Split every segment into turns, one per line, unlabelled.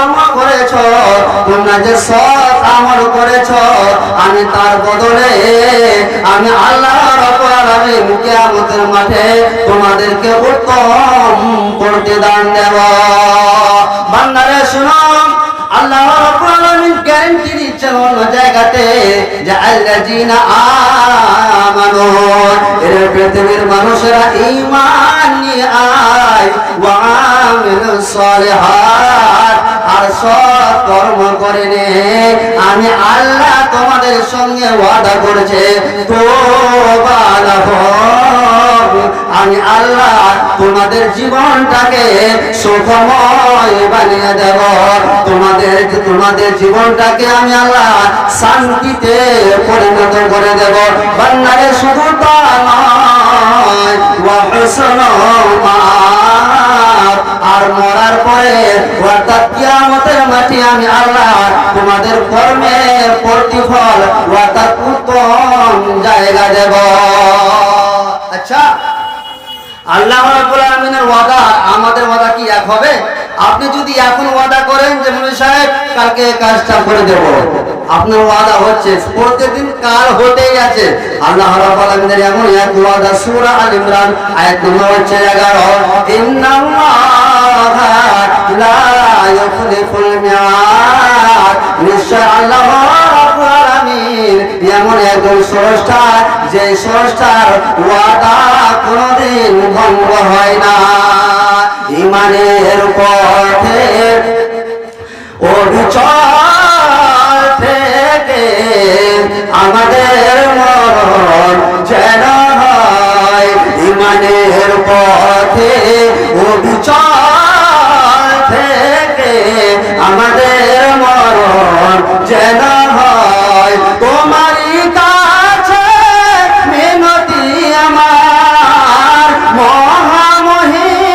কর্ম করেছ, তোমরা যে সৎ আমল করেছ, আমি তার বদলে আমি আল্লাহ আলামিন কিয়ামতের মাঠে তোমাদেরকে উত্তম প্রতিদান দেব। বান্দারে, শুনো, আল্লাহ রাব্বুল অন্য জায়গাতে যে পৃথিবীর মানুষেরা নিয়ে আয়, ওয়া আমিলুস আর সৎ কর্ম করে নে। আমি আল্লাহ তোমাদের সঙ্গে ওয়াদা করেছে। আমি আল্লাহ তোমাদের জীবনটাকে সুখময় বানিয়ে দেব। তোমাদের তোমাদের জীবনটাকে আমি আল্লাহ শান্তিতে পরিণত করে দেব। বান্নারে শুধু তা নয় প্রতিফল অর্থাৎ উত্তম জায়গা দেব। আচ্ছা আল্লাহ রাব্বুল ওয়াদা, আমাদের ওয়াদা কি এক হবে? আপনি যদি এখন ওয়াদা করেন যে মুনি সাহেব, কালকে কাজটা করে দেব। আপনার ওয়াদা হচ্ছে প্রত্যেকদিন কাল হতেই আছে। আল্লাহ রাব্বুল আলামিনের এমন এক ওয়াদা, সূরা আল ইমরান, আয়াত নম্বর হচ্ছে 11 ইন্নাল্লাহা লা ইউখলিফুল মিয়াদ। নিশ্চয় আল্লাহ রাব্বুল আলামিন এমন একজন স্রষ্টা যে স্রষ্টার ওয়াদা কোনদিন ভঙ্গ হয় না। ইমানের পথে, অবিচল থেকে আমাদের মরণ যেন হয়। ইমানের পথে, অবিচল থেকে আমাদের মরণ যেন হয়। তোমারই কাছে মিনতি আমার। মহামহিম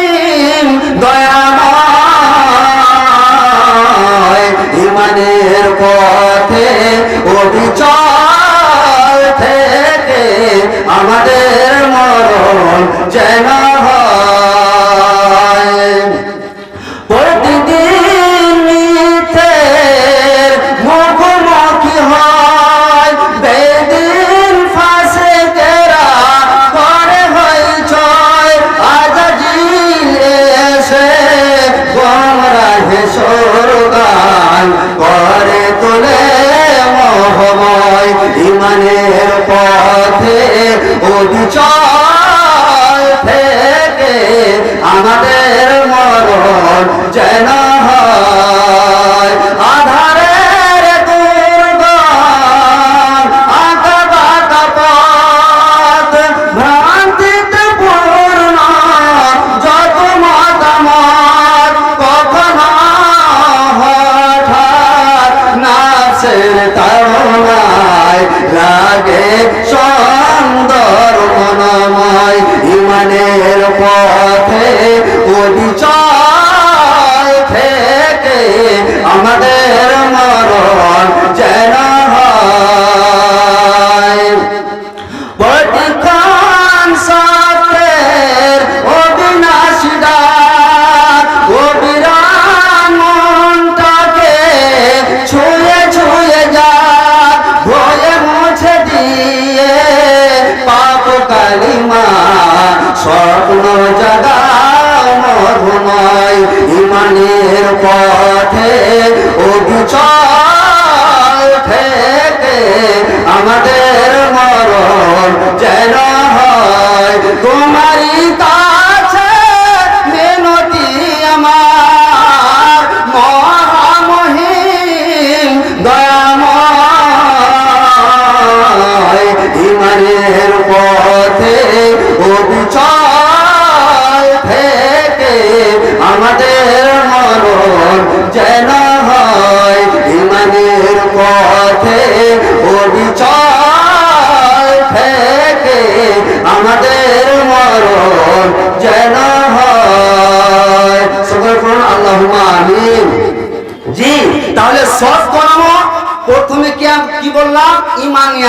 দয়াময় ইমানের পথে সুন্দর মনময় ইমানের পথে অবিচল আমাদের মরণ যেন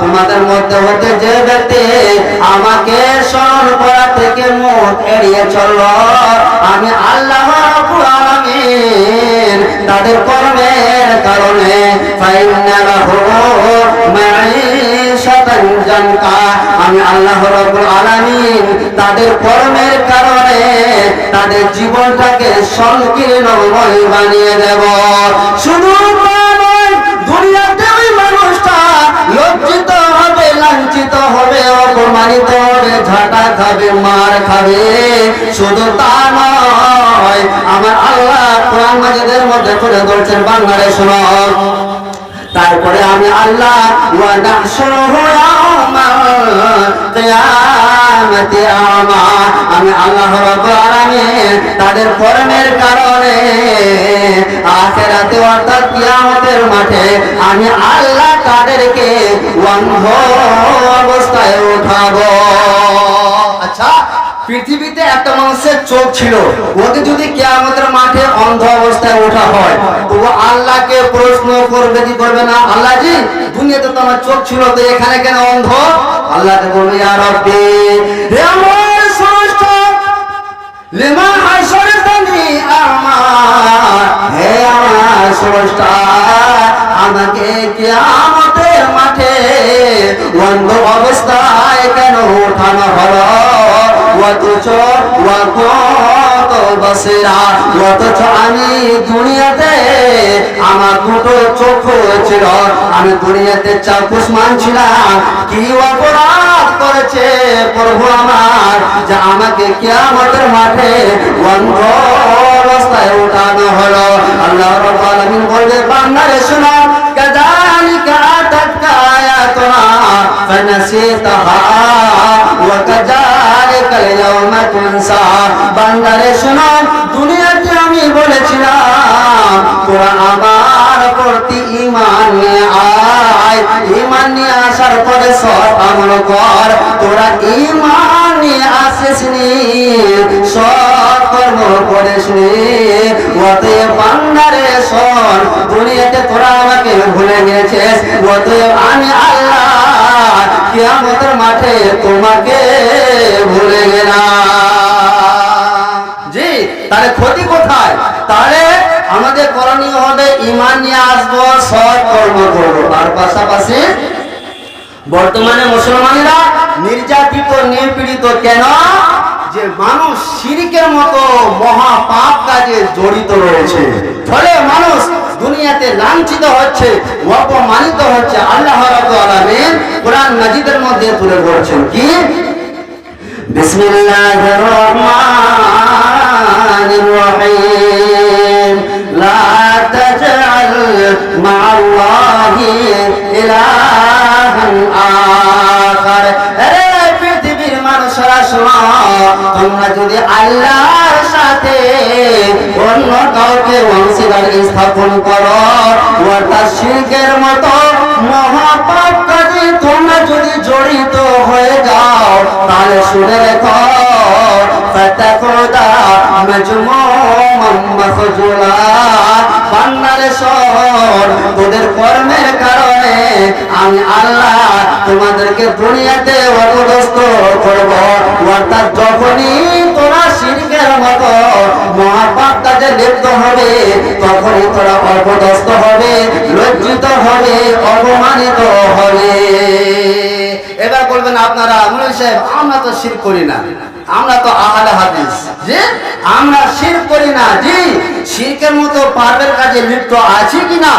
তোমাদের মধ্যে হতে যে ব্যক্তি আমাকে স্মরণ করা থেকে মুখ এড়িয়ে চলল আমি আল্লাহ আলামিন তাদের কর্মের কারণে আমি আল্লাহ রাব্বুল আলামিন তাদের কর্মের কারণে তাদের জীবনটাকে সংকীর্ণময় বানিয়ে দেব। শুধু মানুষটা লজ্জিত লাঞ্ছিত হবে, অপমানিত হবে, ঝাঁটা খাবে, মার খাবে। শুধু তা নয় আমার আল্লাহ কোরআন মাজিদের মধ্যে করে বলছেন বাংলাদেশ তারপরে আমি আল্লাহ আমা আল্লাহ তাদের কর্মের কারণে আখিরাতে অর্থাৎ কিয়ামতের মাঠে আমি আল্লাহ তাদেরকে পৃথিবীতে একটা মানুষের চোখ ছিল। ওকে যদি কেয়ামতের মাঠে অন্ধ অবস্থায় ওঠা হয় তো ও আল্লাহকে প্রশ্ন করবে, কি করবে না? আল্লাহ জি, দুনিয়াতে তো আমার চোখ ছিল, তো এখানে কেন অন্ধ? আল্লাহকে বলবে, ইয়া রব্বি, হে আমার স্রষ্টা, লিমা হাসরতানি আমার, হে আমার স্রষ্টা, আমাকে কিয়ামতের মাঠে অন্ধ অবস্থায় কেন ওঠানো হলো? আমি দুনিয়াতে, আমার দুটো চোখ ছিল। আমি দুনিয়াতে চাকুসমান ছিলাম কি অপরাধ করেছে প্রভু আমার, যে আমাকে কিয়ামতের মাঠে অন্ধ অবস্থায় উঠানো হলো। আল্লাহ আলামিন বলবে, বান্দারে শোনো আতাতকা আয়াতুনা, ফানাসিতাহা বান্দারে শোনো, দুনিয়াতে আমি বলেছিলাম, তোরা আমার প্রতি ঈমান নিয়ে আয়। ঈমান নিয়ে আসার পরে সৎ আমল কর, তোরা ঈমান নিয়ে আসিস নি সৎ কর্ম করিস নি অতএব বান্দারে শোন, দুনিয়াতে তোরা আমাকে ভুলে গেছিস, অতএব আমি কিয়ামতের মাঠে তোমাকে ভুলে গেলাম। জি, তাহলে ক্ষতি কোথায়? তাহলে আমাদের করণীয় হবে ইমান নিয়ে আসব, সৎ কর্ম করব। তার পাশাপাশি বর্তমানে মুসলমানেরা নির্যাতিত, নিপীড়িত কেন? যে মানুষ শিরিকের মতো মহা পাপ কাজে জড়িত রয়েছে। ফলে মানুষ দুনিয়াতে লাঞ্ছিত হচ্ছে, অপমানিত হচ্ছে, আল্লাহ আলামিন কোরআন মাজিদের মধ্যে তুলে ধরছেন। কি? মানুষরা শোনো। তোমরা যদি আল্লাহর সাথে অন্য কাউকে অংশীদার স্থাপন করো, অর্থাৎ শিরকের মতো মহাপাপ কাজে তোমরা যদি জড়িত হয়ে যাও, তাহলে শুনে রেখো তোদের কর্মের কারণে আমি আল্লাহ তোমাদেরকে দুনিয়াতে অপদস্থ করব। অর্থাৎ যখনই তোরা শিরকের মতো মহাপাপ কাজে লিপ্ত হবে, তখনই তোরা অপদস্থ হবে, লজ্জিত হবে, অপমানিত হবে। এবার বলবেন আপনারা মুরব্বী সাহেব, আমরা তো শির করি না। আমরা তো আহলে হাদিস। যে আমরা শির করি না। জি, শিরকের মতো পাপের কাজে লিপ্ত আছি কিনা?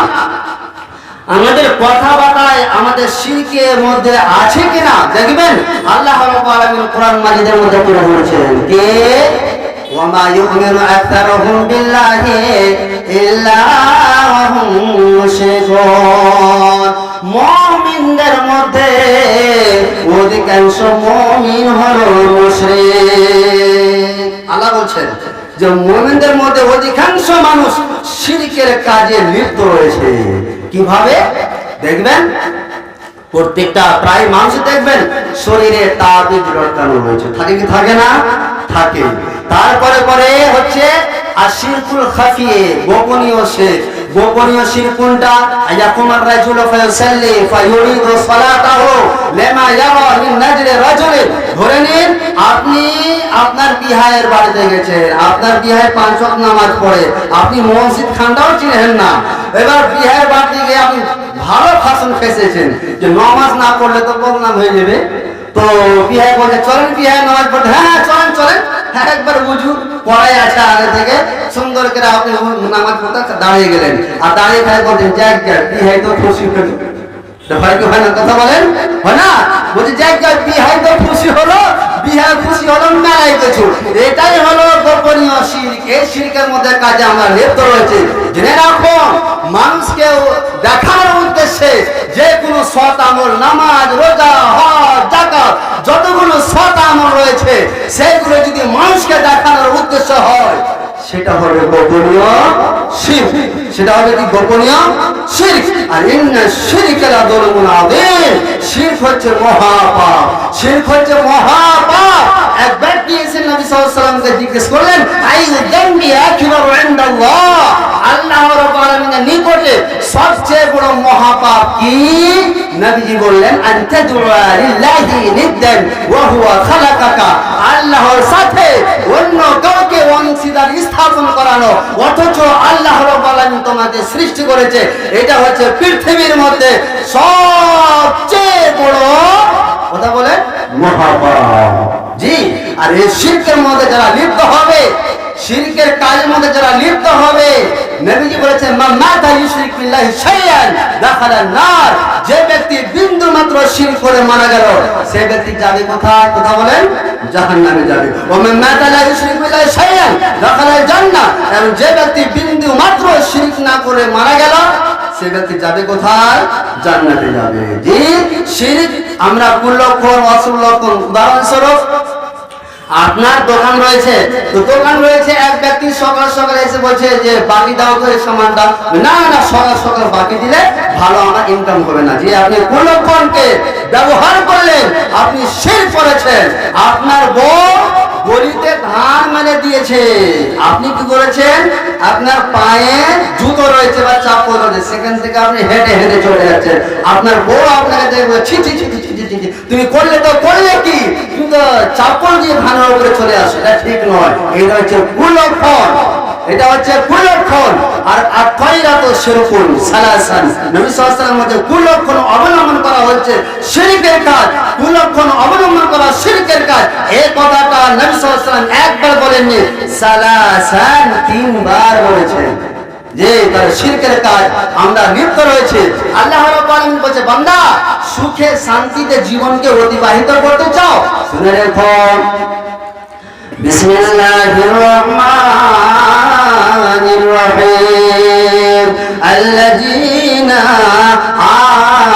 আমাদের কথাবার্তায় আমাদের শিরকের মধ্যে আছে কিনা দেখবেন? আল্লাহ রাব্বুল কোরআন মাজিদের মধ্যে তুলে ধরেছেন। কে? ওয়ামা ইউমিনু আকতারুহুম বিল্লাহি ইল্লা হুম মুশরিকুন। মধ্যে অধিকাংশ মুমিন হলো মুশরিক। আল্লাহ বলছেন যে মুমিনদের মধ্যে অধিকাংশ মানুষ শিরকের কাজে লিপ্ত রয়েছে। কীভাবে? দেখবেন? প্রত্যেকটা প্রায় মানুষ দেখবেন, শরীরে রয়েছে। থাকে কি থাকে না? থাকে। তারপরে পরে হচ্ছে খাফিয়ে, গোপনীয় গোপনীয় কোনটা? আয়াকুমার রাজুল ফায়ুসাল্লি ফায়ুরিদু সালাতাহু লিমা ইয়ারা মিন ধরে আপনার বিহায়ের বাড়িতে গেছেন, আপনার বিহায় পাঁচ নামাজ পড়ে, আপনি মসজিদ খানটাও চিনেন না। এবার বিহায়ের বাড়িতে গিয়ে আপনি ভালো ভাষণ ফেসেছেন যে নামাজ না পড়লে তো বদনাম হয়ে যাবে। তো বিহায় বলছে চলেন বিহায় নামাজ পড়তে। হ্যাঁ চলেন চলেন। হ্যাঁ একবার বুঝুন পড়াই আছে আগে থেকে। সুন্দর করে আপনি নামাজ পড়তে দাঁড়িয়ে গেলেন। আর দাঁড়িয়ে খাই বলছেন যাক যাক বিহাই তো খুশি তো হয় কি হয় না কথা বলেন? হয় না বলছি যাক বিহাই তো খুশি হলো, বিহাই খুশি হলো মেলাই কিছু এটাই হলো গোপনীয় শিল্প এই শিল্পের মধ্যে কাজে আমরা লিপ্ত রয়েছে। জেনে রাখো মানুষকে দেখানোর উদ্দেশ্যে যে কোনো সৎ আমল, নামাজ, রোজা, হজ জাকাত যতগুলো সৎ আমল রয়েছে, সেগুলো যদি মানুষকে দেখানোর উদ্দেশ্য হয় সেটা হবে গোপনীয় শির। সেটা হবে কি গোপনীয় শির? আর ইন্না শিরকেলা দলমুন আযীম শিরক হচ্ছে মহাপাপ। শির হচ্ছে মহাপাপ। এক ব্যক্তি এসে নবী সাল্লাল্লাহু আলাইহি ওয়াসাল্লামকে জিজ্ঞেস করলেন আই দাম্বি আকবার ইনদাল্লাহ? আল্লাহ রাব্বুল আলামিনের নিকটে সবচেয়ে বড় মহাপাপ কি? নবীজি বললেন আল্লাহর সাথে অন্য কাউকে অংশীদার স্থাপন করানো অথচ আল্লাহ তোমাকে সৃষ্টি করেছে এটা হচ্ছে পৃথিবীর মধ্যে সবচেয়ে বড় কথা বলে মহাপাপ। জি আর এই শিরকের মধ্যে যারা লিপ্ত হবে শিরকের কাজের মধ্যে যারা লিপ্ত হবে, নবীজি বলেছেন, মা মাতা ইউশরিক বিল্লাহি শাইআন দাখালান নার। যে ব্যক্তি বিন্দু মাত্র শিরক করে মারা গেল, সেই ব্যক্তি যাবে কোথায়? কথা বলেন? জাহান্নামে যাবে। ও মা মাতা লা ইউশরিক বিল্লাহি শাইআন দাখালাল জান্নাহ এবং যে ব্যক্তি বিন্দু মাত্র শিরক না করে মারা গেল, সে ব্যক্তি যাবে কোথায়? জান্নাতে যাবে। জি শিরক আমরা কুলক্ষণ অসুলক্ষণ উদাহরণস্বরূপ আপনার দোকান রয়েছে দোকান রয়েছে, এক ব্যক্তি সকাল সকাল এসে বলছে যে, বাকি দাও করে সমান দাও। না না, সকাল সকাল বাকি দিলে ভালো আমার ইনকাম হবে না। যে আপনি কুলক্ষণকে ব্যবহার করলেন, আপনি শেষ করেছেন আপনার বউ গলিতে ধান মানে দিয়েছে। আপনি কি করেছেন? আপনার পায়ে জুতো রয়েছে বা চাপল রয়েছে, সেখান থেকে আপনি হেঁটে হেঁটে চলে যাচ্ছেন। আপনার বউ আপনাকে দেখবে, ছি ছি ছি। তুমি করলে তো করলে কি? কিন্তু চাপল দিয়ে ধানের উপরে চলে আসো, এটা ঠিক নয়। এটা হচ্ছে কুলক্ষণ এটা হচ্ছে কুলক্ষণ। আর আর তৈরা তো সেরকম সালাসান। নবী সাল্লাল্লাহু মধ্যে কুলক্ষণ অবলম্বন করা হচ্ছে শিরকের কাজ। কুলক্ষণ অবলম্বন করা শিরকের কাজ। এই কথাটা নবী সাল্লাল্লাহু একবার বলেননি, সালাসান তিনবার বলেছেন। যে তার শিরকের কাজ আমরা লিপ্ত রয়েছে। আল্লাহ রাব্বুল বলছে, বান্দা, সুখে শান্তিতে জীবনকে অতিবাহিত করতে চাও? শুনে রেখো। بسم الله الرحمن الرحيم الذين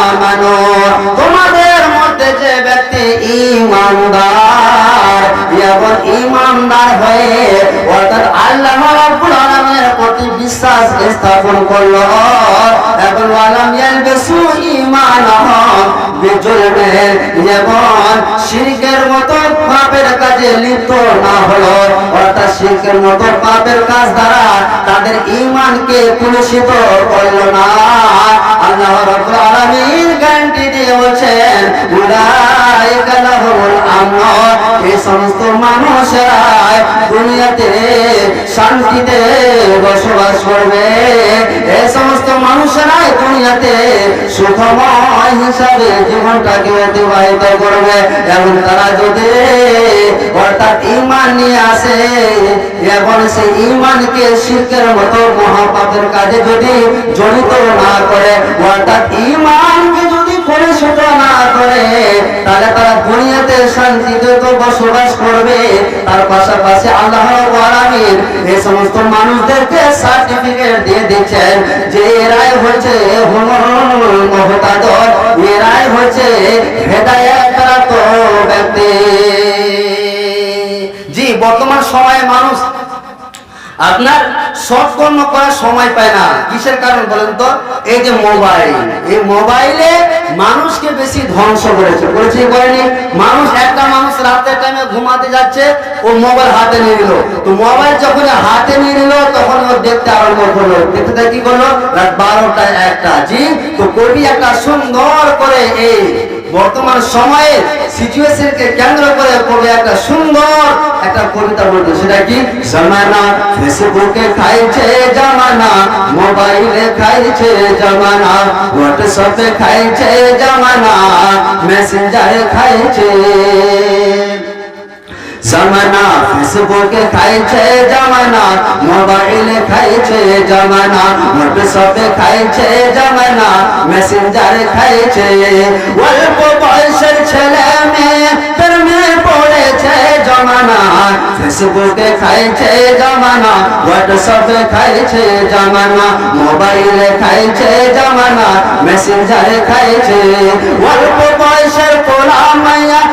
آمنوا তোমাদের মধ্যে যে ব্যক্তি ইমানদার এবং ইমানদার হয়ে অর্থাৎ আল্লাহ রাব্বুল আলামিনের প্রতি বিশ্বাস স্থাপন করলো এবং আলাম ইয়ালবিসু ঈমানাহুম বিজুলমিন এবং শিরকের মতো পাপের কাজে লিপ্ত না হলো অর্থাৎ শিল্পের মতো পাপের কাজ দ্বারা তাদের ঈমানকে কুলুষিত করল না। আল্লাহ রাব্বুল আলামিন গ্যারান্টি দিয়ে বলছেন উলাইকা লাহুমুল আমন এই সমস্ত মানুষেরা দুনিয়াতে শান্তিতে বসবাস করবে। এই সমস্ত মানুষেরাই দুনিয়াতে সুখময় হিসাবে জীবনটাকে অতিবাহিত করবে। এবং তারা যদি অর্থাৎ ইমান নিয়ে আসে, এবং সেই ইমানকে শিল্পের মতো মহাপাপের কাজে যদি জড়িত না করে, অর্থাৎ ইমানকে যদি পরিশুদ্ধ না করে, তাহলে তারা দুনিয়াতে শান্তিতে তো বসবাস করবে। তার পাশাপাশি আল্লাহ আলামিন এই সমস্ত মানুষদেরকে সার্টিফিকেট দিয়ে দিচ্ছেন যে এরাই হুমুল মুহতাদর এরাই হচ্ছে হেদায়েত ব্যক্তি। জি, বর্তমান সময়ে মানুষ আপনার সৎকর্ম করার সময় পায় না। কিসের কারণ বলেন তো? এই যে মোবাইল। এই মোবাইলে মানুষকে বেশি ধ্বংস করেছে। কি করেনি? মানুষ একটা মানুষ রাতের টাইমে ঘুমাতে যাচ্ছে, ও মোবাইল হাতে নিয়ে নিল। তো মোবাইল যখন হাতে নিয়ে নিল, তখন ও দেখতে আরম্ভ করল। দেখতে কি করল? রাত বারোটা একটা। জি, তো কবি একটা সুন্দর করে এই বর্তমান সময়ে সিচুয়েশনকে কেন্দ্র করে কবি একটা সুন্দর একটা কবিতা বলতো সেটা কি? জামানা ফেসবুকে খাইছে জামানা, মোবাইলে খাইছে জামানা হোয়াটসঅ্যাপে খাইছে জামানা মেসেঞ্জারে খাইছে। জামানা ফেসবুকে খাইছে জামানা মোবাইলে খাইছে জামানা হোয়াটসঅ্যাপে খাইছে জামানা মেসেঞ্জারে খাইছে অল্প বয়সের ছেলে মেয়ে প্রেমে পড়েছে জামানা ফেসবুকে খাইছে জামানা হোয়াটসঅ্যাপে খাইছে জামানা মোবাইলে খাইছে জামানা মেসেঞ্জারে খাইছে অল্প বয়সের পোলা মাইয়া প্রেমে জড়াইছে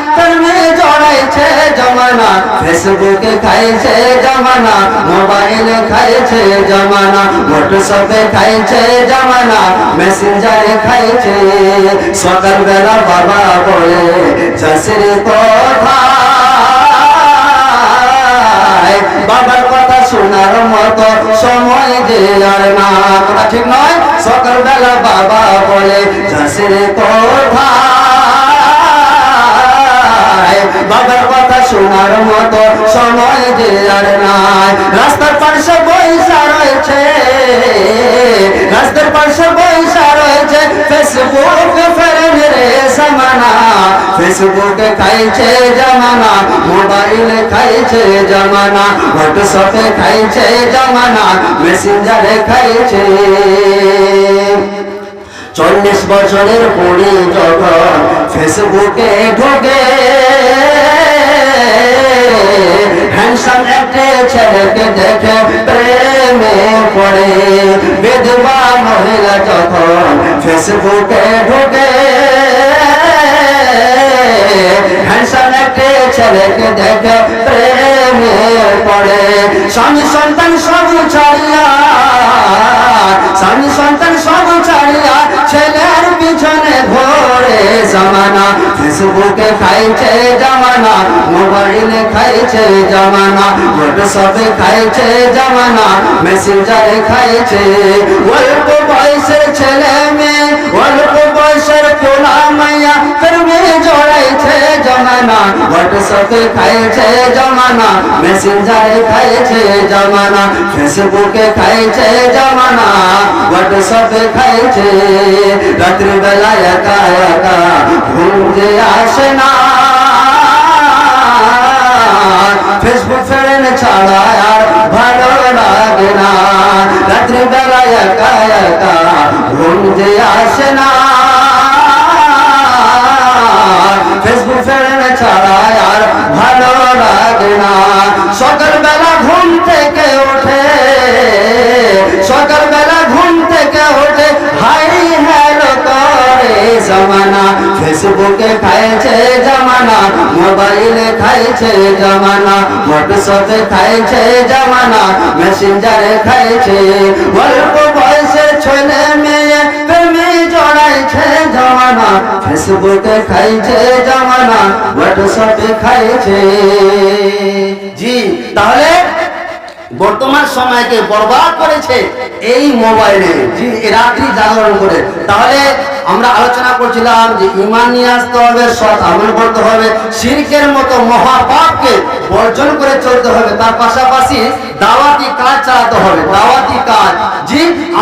জামানা, ফেসবুকে খাইছে জামানা, মোবাইলে খাইছে জামানা হোয়াটসঅ্যাপে খাইছে জামানা মেসেঞ্জারে খাইছে। সকালবেলা বাবা বলে, চাষের কথা বাবার কথা শোনার মতো সময় আর না। কথা ঠিক নয়, সকালবেলা বাবা বলে, চাষের কথা বাবার কথা শোনার মতো সময় যে আর নাই। রাস্তার পাশে বৈশা রয়েছে। রাস্তার পাশে বৈশা রয়েছে। ফেসবুক ফেসবুকে খাইছে জামানা। মোবাইলে খাইছে জামানা। হোয়াটসঅ্যাপে খাইছে জামানা। মেসেঞ্জারে খাইছে। চল্লিশ বছরের পরে যখন ফেসবুকে ঢোকে। হ্যান্ডসাম একটা ছেলেকে দেখে প্রেমে পড়ে। বিধবা মহিলা যখন ফেসবুকে ঢোকে, হ্যান্ডসাম একটা ছেলেকে দেখে প্রেমে পড়ে। স্বামী সন্তান সব ছাড়িয়া, স্বামী সন্তান সব ছাড়িয়া ঘোরে জামানা ফেসবুকে খাইছে জামানা মোবাইলে খাইছে জামানা হোয়াটসঅ্যাপে খাইছে জামানা মেসেঞ্জারে খাইছে অল্প বয়সের ছেলে মেয়ে অল্প বয়সের পোলা মাইয়া প্রেমে জড়াইছে জামানা হোয়াটসঅ্যাপে খাইছে জামানা মেসেঞ্জারে খাইছে জামানা ফেসবুকে খাইছে জামানা হোয়াটসঅ্যাপে খাইছে রাত্রি বেলা একা একা ঘুম যে আসে না ফেসবুক ফ্রেন্ড ছাড়া আর ভালো লাগে না রাত্রি বেলা একা একা ঘুম যে আসে না ফেসবুক ফ্রেন্ড ছাড়া আর ভালো লাগে না সকালবেলা ঘুম থেকে ওঠে সকালবেলা ঘুম থেকে ওঠে হাই হ্যালো করে জামানা ফেসবুকে খাইছে জামানা মোবাইলে খাইছে জামানা হোয়াটসঅ্যাপে খাইছে জামানা মেসেঞ্জারে খাইছে অল্প বয়সের ছেলে মেয়ে জড়াইছে ফেসবুকে খাইছে জামানা, হোয়াটসঅ্যাপে খাইছে। জি, তাহলে বর্তমান সময়কে বরবাদ করেছে এই মোবাইলে। জি রাত্রি জাগরণ করে। তাহলে আমরা আলোচনা করছিলাম যে ইমান নিয়ে আসতে হবে, সৎ আমল করতে হবে, শিরকের মতো মহাপাপকে বর্জন করে চলতে হবে। তার পাশাপাশি দাওয়াতি কাজ চালাতে হবে। দাওয়াতি কাজ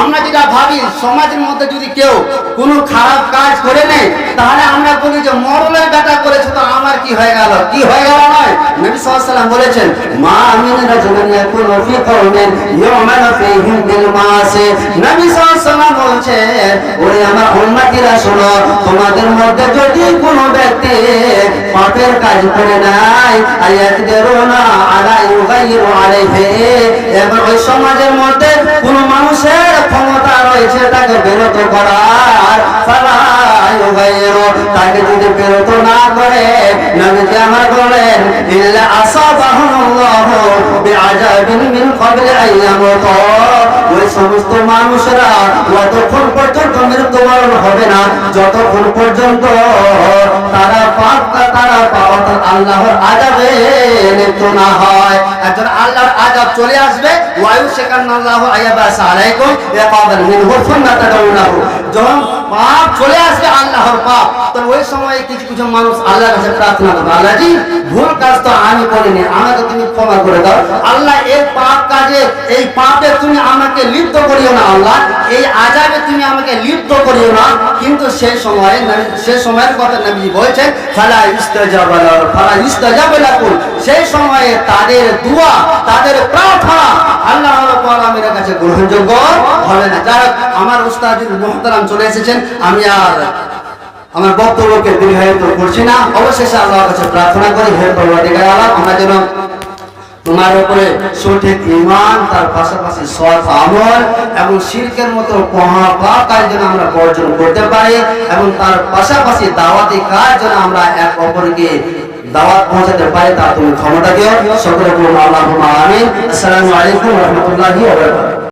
আমরা যেটা ভাবি, সমাজের মধ্যে যদি কেউ কোনো খারাপ কাজ করে নেয়, তাহলে আমরা বলি যে মরলের বেটা করেছে তো আমার কি হয়ে গেল? কি হয়ে গেল নয়? নবী সাল্লাম বলেছেন, মা আমিন নাই এবার ওই সমাজের মধ্যে কোনো মানুষের ক্ষমতা রয়েছে তাকে বিরত করার। তাকে যদি বিরত না করে, নবীজি আমার বলেন, ইল্লা আসাবাহুল্লাহু বিআযাবিন মিন ক্বাবলি আইয়ামুত সমস্ত মানুষরা যতক্ষণ পর্যন্ত মৃত্যুবরণ হবে না, যতক্ষণ পর্যন্ত তারা পাপ তারা পাওয়া আল্লাহর আজাবে মৃত্যু না হয়। একজন আল্লাহর আজাব চলে আসবে ওয়ায়ু সেখান আল্লাহ আয়াবাস আলাইকুম ইয়াকাবাল মিনহু সুন্নাহ তাদাউনাহু যখন পাপ চলে আসবে আল্লাহর পাপ। তো ওই সময় কিছু কিছু মানুষ আল্লাহর কাছে প্রার্থনা করবে, আল্লাহজি, ভুল কাজ তো আমি করিনি, আমাকে তুমি ক্ষমা করে দাও। আল্লাহ এই পাপ কাজে, এই পাপে তুমি আমাকে লিপ্ত করিও না, আল্লাহ। এই আজাবে তুমি আমাকে লিপ্ত করিও না। কিন্তু সেই সময়ে সেই সময়ের কথা নবী বলছেন, ফালা ইস্তাজাবালা ফালা ইস্তাজাবালাকুম সেই সময়ে তাদের দোয়া, তাদের প্রার্থনা আল্লাহ রাব্বুল আলামিনের কাছে গ্রহণযোগ্য হবে না। যারা আমার উস্তাদুল মুহতারাম চলে এসেছেন আমি আর আমার বক্তব্যকে দীর্ঘায়িত করছি না। অবশেষে আল্লাহর কাছে প্রার্থনা করি, হে পরবর্তীকার আল্লাহ আমরা যেন তোমার উপরে সঠিক ইমান তার পাশাপাশি সৎ আমল এবং শিরকের মতো মহা কাজ যেন আমরা বর্জন করতে পারি এবং তার পাশাপাশি দাওয়াতি কাজ যেন আমরা এক অপরকে দাওয়াত পৌঁছাতে পারি, তা তুমি ক্ষমতা দিও। সকলে আল্লাহ আমিন। আসসালামু আলাইকুম রহমতুল্লাহি